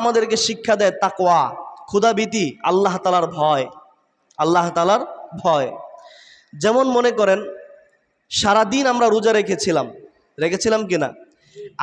আমাদেরকে শিক্ষা দেয় তাকোয়া ক্ষুদাবিতি আল্লাহ তালার ভয়, আল্লাহ তালার ভয়। যেমন মনে করেন, সারাদিন আমরা রোজা রেখেছিলাম। রেখেছিলাম কিনা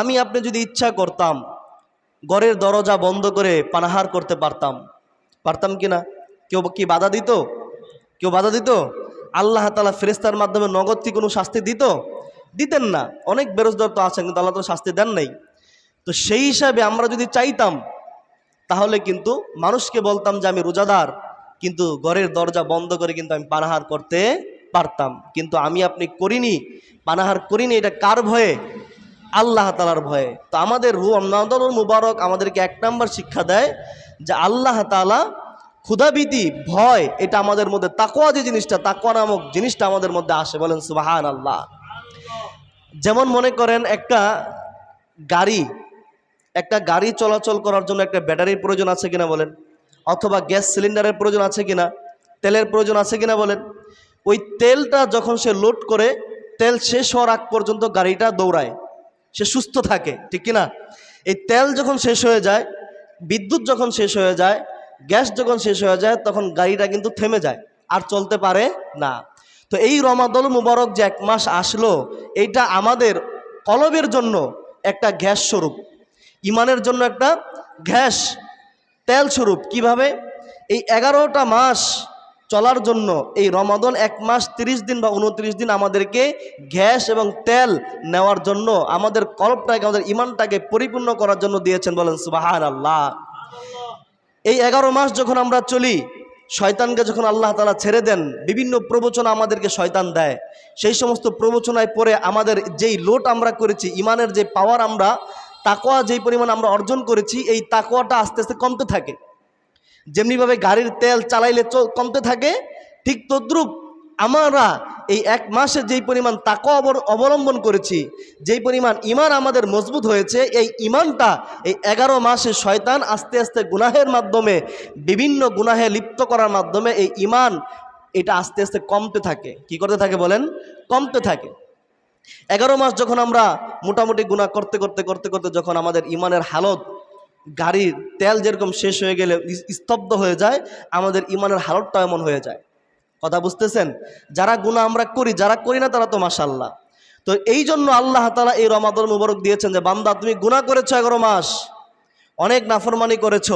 আমি আপনি যদি ইচ্ছা করতাম, ঘরের দরজা বন্ধ করে পানাহার করতে পারতাম। পারতাম কিনা কেউ কি বাধা দিত? কেউ বাধা দিত? আল্লাহ তালা ফেরেস্তার মাধ্যমে নগদ কি কোনো শাস্তি দিত? দিতেন না। অনেক বেরোজগার তো আছেন, কিন্তু আল্লাহ তো শাস্তি দেন নাই। তো সেই হিসাবে আমরা যদি চাইতাম, তাহলে কিন্তু মানুষকে বলতাম যে আমি রোজাদার, কিন্তু ঘরের দরজা বন্ধ করে কিন্তু আমি পানাহার করতে পারতাম। কিন্তু আমি আপনি করিনি, পানাহার করিনি, এটা কার ভয়ে? আল্লাহ তালার ভয়ে। তো আমাদের রু রমজানুল মুবারক আমাদেরকে এক নম্বর শিক্ষা দেয় যে আল্লাহ তালা ক্ষুধাভীতি, ভয়, এটা আমাদের মধ্যে তাকোয়া যে জিনিসটা তাকোয়া নামক জিনিসটা আমাদের মধ্যে আসে বলেন সুবাহান আল্লাহ যেমন মনে করেন একটা গাড়ি একটা গাড়ি চলাচল করার জন্য একটা ব্যাটারির প্রয়োজন আছে কিনা বলেন? অথবা গ্যাস সিলিন্ডারের প্রয়োজন আছে কিনা? তেলের প্রয়োজন আছে কিনা বলেন? ওই তেলটা যখন সে লোড করে, তেল শেষ হওয়ার আগ পর্যন্ত গাড়িটা দৌড়ায়। সে সুস্থ থাকে, ঠিক কিনা? এই তেল যখন শেষ হয়ে যায়, বিদ্যুৎ যখন শেষ হয়ে যায়, গ্যাস যখন শেষ হয়ে যায়, তখন গাড়িটা কিন্তু থেমে যায়, আর চলতে পারে না। তো এই রমাদল মুবারক যে এক মাস আসলো, এইটা আমাদের কলবের জন্য একটা গ্যাস স্বরূপ। ইমানের জন্য একটা গ্যাস তেল স্বরূপ কীভাবে? এই এগারোটা মাস চলার জন্য এই রমাদন এক মাস ৩০ দিন বা উনত্রিশ দিন আমাদেরকে গ্যাস এবং তেল নেওয়ার জন্য আমাদের কলবটাকে আমাদের ইমানটাকে পরিপূর্ণ করার জন্য দিয়েছেন বলেন সুবাহান আল্লাহ এই এগারো মাস যখন আমরা চলি, শয়তানকে যখন আল্লাহ তালা ছেড়ে দেন, বিভিন্ন প্রবচনা আমাদেরকে শয়তান দেয়। সেই সমস্ত প্রবচনায় পরে আমাদের যেই লোট আমরা করেছি, ইমানের যে পাওয়ার আমরা তাকোয়া যেই পরিমাণ আমরা অর্জন করেছি, এই তাকোয়াটা আস্তে আস্তে কমতে থাকে। যেমনিভাবে গাড়ির তেল চালাইলে কমতে থাকে, ঠিক তদ্রুপ আমরা এই এক মাসে যেই পরিমাণ অবর- অবলম্বন করেছি, যেই পরিমাণ ইমান আমাদের মজবুত হয়েছে, এই ইমানটা এই এগারো মাসে শয়তান আস্তে আস্তে গুনাহের মাধ্যমে, বিভিন্ন গুনাহে লিপ্ত করার মাধ্যমে এই ইমান এটা আস্তে আস্তে কমতে থাকে। কি করতে থাকে বলেন? কমতে থাকে। এগারো মাস যখন আমরা মোটামুটি গুণা করতে করতে করতে করতে যখন আমাদের ইমানের হালত গাড়ির তেল যেরকম শেষ হয়ে গেলে স্তব্ধ হয়ে যায়, আমাদের ইমানের হালতটা এমন হয়ে যায়। কথা বুঝতেছেন? যারা গুণা আমরা করি, যারা করি না তারা তো মাসাল্লাহ তো এই জন্য আল্লাহ তালা এই রমাদল মুবারক দিয়েছেন যে, বান্দা তুমি গুণা করেছ এগারো মাস, অনেক নাফরমানি করেছ।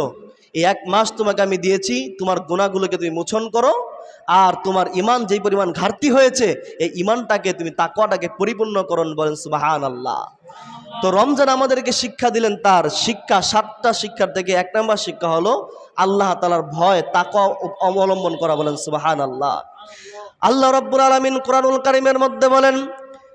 এই এক মাস তোমাকে আমি দিয়েছি, তোমার গুণাগুলোকে তুমি মোচন করো, আর তোমার ইমান যেই পরিমাণ ঘাটতি হয়েছে, এই ইমানটাকে তুমি তাকওয়াটাকে পরিপূর্ণ করুন বলেন সুবাহান আল্লাহ তো রমজান আমাদেরকে শিক্ষা দিলেন তার শিক্ষা, সাতটা শিক্ষার থেকে এক নম্বর শিক্ষা হলো আল্লাহ তালার ভয়, তাকওয়া অবলম্বন করা বলেন সুবাহান আল্লাহ আল্লাহ রব্বুল আলমিন কোরআনুল কারিমের মধ্যে বলেন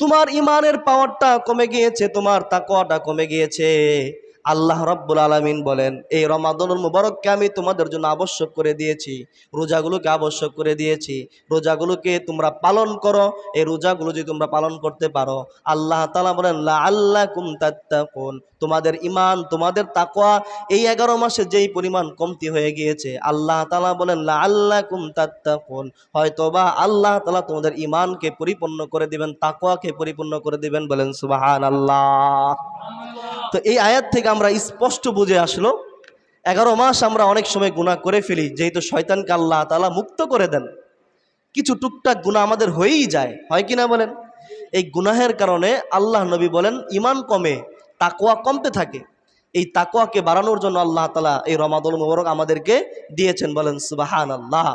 তোমার ইমানের পাওয়ারটা কমে গিয়েছে তোমার তাকোয়াটা কমে গিয়েছে। আল্লাহ রব্বুল আলমিন বলেন, এই রমাদনুল মুবারককে আমি তোমাদের জন্য আবশ্যক করে দিয়েছি। রোজাগুলোকে আবশ্যক করে দিয়েছি। রোজাগুলোকে তোমরা পালন করো। এই রোজাগুলো যদি তোমরা পালন করতে পারো, আল্লাহ তালা বলেন লা আল্লাহ কুম তাত্তাকুন। তোমাদের ইমান তোমাদের তাকওয়া এই এগারো মাসে যেই পরিমাণ কমতি হয়ে গিয়েছে, আল্লাহ তালা বলেন লা আল্লাহ কুম তাত্তাকুন। হয়তোবা আল্লাহ তালা তোমাদের ইমানকে পরিপূর্ণ করে দিবেন, তাকওয়াকে পরিপূর্ণ করে দিবেন বলেন সুবাহান আল্লাহ তো এই আয়াত থেকে আমরা স্পষ্ট বুঝে আসলো, এগারো মাস আমরা অনেক সময় গুণা করে ফেলি, যেহেতু শয়তানকে আল্লাহ তালা মুক্ত করে দেন। কিছু টুকটাক গুণা আমাদের হয়েই যায়, হয় কি না বলেন? এই গুনাহের কারণে আল্লাহ নবী বলেন, ইমান কমে তাকোয়া কমতে থাকে। এই তাকোয়াকে বাড়ানোর জন্য আল্লাহ তালা এই রমাদুল মুবারক আমাদেরকে দিয়েছেন বলেন সুবাহান আল্লাহ